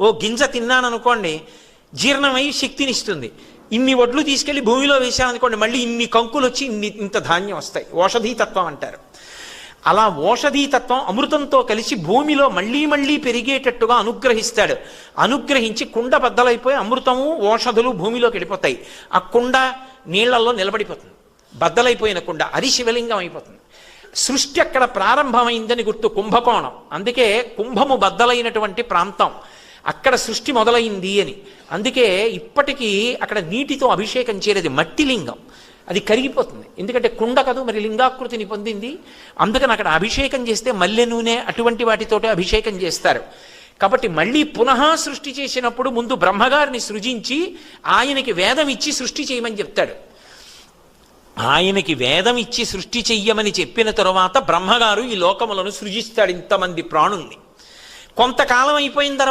ఓ గింజ తిన్నాననుకోండి జీర్ణమై శక్తినిస్తుంది. ఇన్ని వడ్లు తీసుకెళ్ళి భూమిలో వేసామనుకోండి మళ్ళీ ఇన్ని కంకులు వచ్చి ఇన్ని ఇంత ధాన్యం వస్తాయి. ఓషధీతత్వం అంటారు. అలా ఓషధీతత్వం అమృతంతో కలిసి భూమిలో మళ్ళీ మళ్ళీ పెరిగేటట్టుగా అనుగ్రహిస్తాడు. అనుగ్రహించి కుండ బద్దలైపోయి అమృతము ఓషధులు భూమిలోకి వెళ్ళిపోతాయి. ఆ కుండ నీళ్ళలో నిలబడిపోతుంది. బద్దలైపోయిన కుండ అది శివలింగం అయిపోతుంది. సృష్టి అక్కడ ప్రారంభమైందని గుర్తు కుంభకోణం. అందుకే కుంభము బద్దలైనటువంటి ప్రాంతం. అక్కడ సృష్టి మొదలైంది అని. అందుకే ఇప్పటికీ అక్కడ నీటితో అభిషేకం చేయలేదు మట్టి లింగం. అది కరిగిపోతుంది. ఎందుకంటే కుండ కదూ మరి లింగాకృతిని పొందింది. అందుకని అక్కడ అభిషేకం చేస్తే మల్లె నూనె అటువంటి వాటితో అభిషేకం చేస్తారు. కాబట్టి మళ్ళీ పునః సృష్టి చేసినప్పుడు ముందు బ్రహ్మగారిని సృజించి ఆయనకి వేదం ఇచ్చి సృష్టి చేయమని చెప్తాడు. ఆయనకి వేదం ఇచ్చి సృష్టి చెయ్యమని చెప్పిన తరువాత బ్రహ్మగారు ఈ లోకములను సృజిస్తాడు ఇంతమంది ప్రాణుల్ని. కొంతకాలం అయిపోయిన తర్వాత